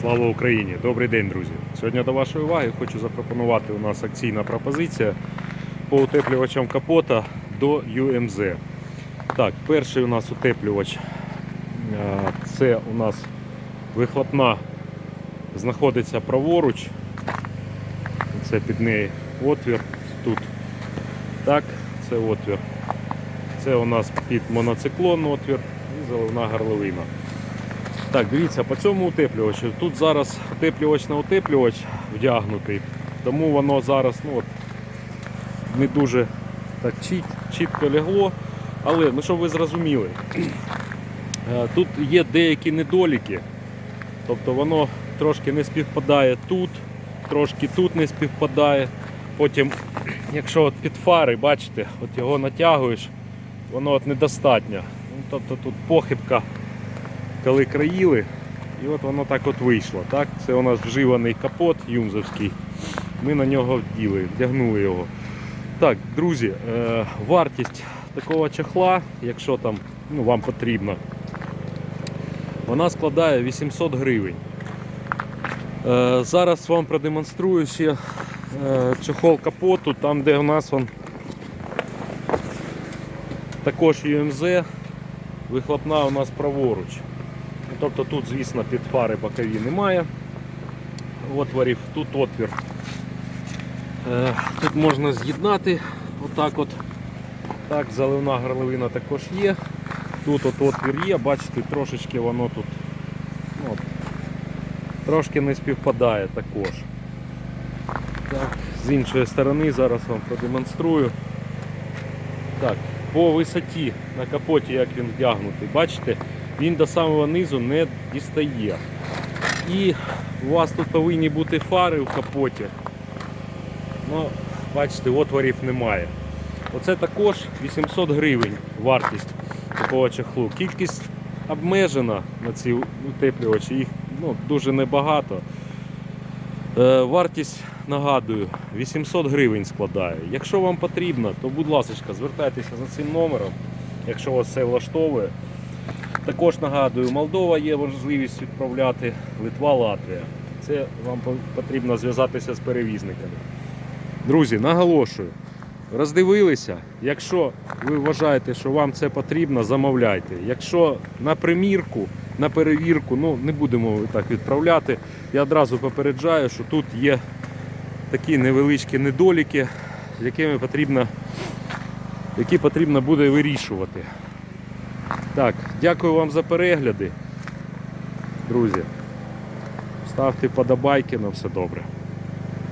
Слава Україні! Добрий день, друзі! Сьогодні до вашої уваги хочу запропонувати у нас акційна пропозиція по утеплювачам капота до UMZ. Так, перший у нас утеплювач е, це у нас вихлопна знаходиться праворуч. Це під неї отвір тут. Так, це отвір. Це у нас під моноциклон отвір і заливна горловина. Так, дивіться, по цьому утеплювачу. Тут зараз утеплювач на утеплювач вдягнутий, тому воно зараз ну, от, не дуже так чіт, чітко лягло. Але ну, щоб ви зрозуміли, е, тут є деякі недоліки. Тобто воно трошки не співпадає тут, трошки тут не співпадає. Потім, якщо от під фари, бачите, от його натягуєш, воно от недостатньо. Ну, тобто тут похибка коли країли, і от воно так от вийшло. Так? Це у нас вживаний капот юмзовський. Ми на нього вділи, вдягнули його. Так, друзі, е, вартість такого чехла, якщо там ну, вам потрібно, вона складає 800 гривень. Е, зараз вам продемонструю ще е, чехол капоту, там де у нас он також UMZ, вихлопна у нас праворуч. Тобто тут, звісно, під фари бокові немає отворів, тут отвір. Е, Тут можна з'єднати отак от. Так, заливна горловина також є. Тут от отвір є, бачите, трошечки воно тут ну, от, трошки не співпадає також. Так, з іншої сторони зараз вам продемонструю. Так, по висоті на капоті, як він вдягнутий, бачите, він до самого низу не дістає. І у вас тут повинні бути фари в капоті. Ну, бачите, отворів немає. Оце також 800 гривень вартість такого чехлу. Кількість обмежена на ці утеплювачі, їх ну, дуже небагато. Е, вартість, нагадую, 800 гривень складає. Якщо вам потрібно, то будь ласка, звертайтеся за цим номером, якщо вас це влаштовує. Також нагадую, Молдова є можливість відправляти, Литва, Латвія. Це вам потрібно зв'язатися з перевізниками. Друзі, наголошую, роздивилися. Якщо ви вважаєте, що вам це потрібно, замовляйте. Якщо на примірку, на перевірку, ну не будемо так відправляти. Я одразу попереджаю, що тут є такі невеличкі недоліки, якими потрібно, які потрібно буде вирішувати. Так, дякую вам за перегляди, друзі. Ставте подобайки на все добре.